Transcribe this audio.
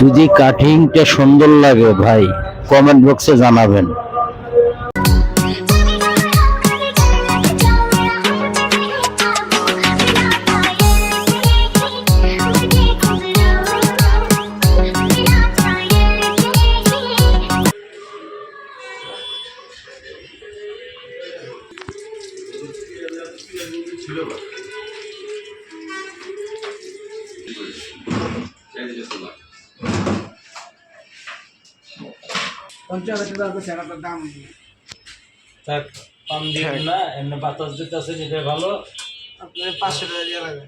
যদি কাটিংটা সুন্দর লাগে ভাই। কমেন্ট বক্সে জানাবেন। পঞ্চাশ হাজার টাকা চেহারাটার দাম থাক দিন না এমনি বাতাস দিতেছে যেটা ভালো। আপনার পাঁচশো টাকা দিয়ে লাগবে।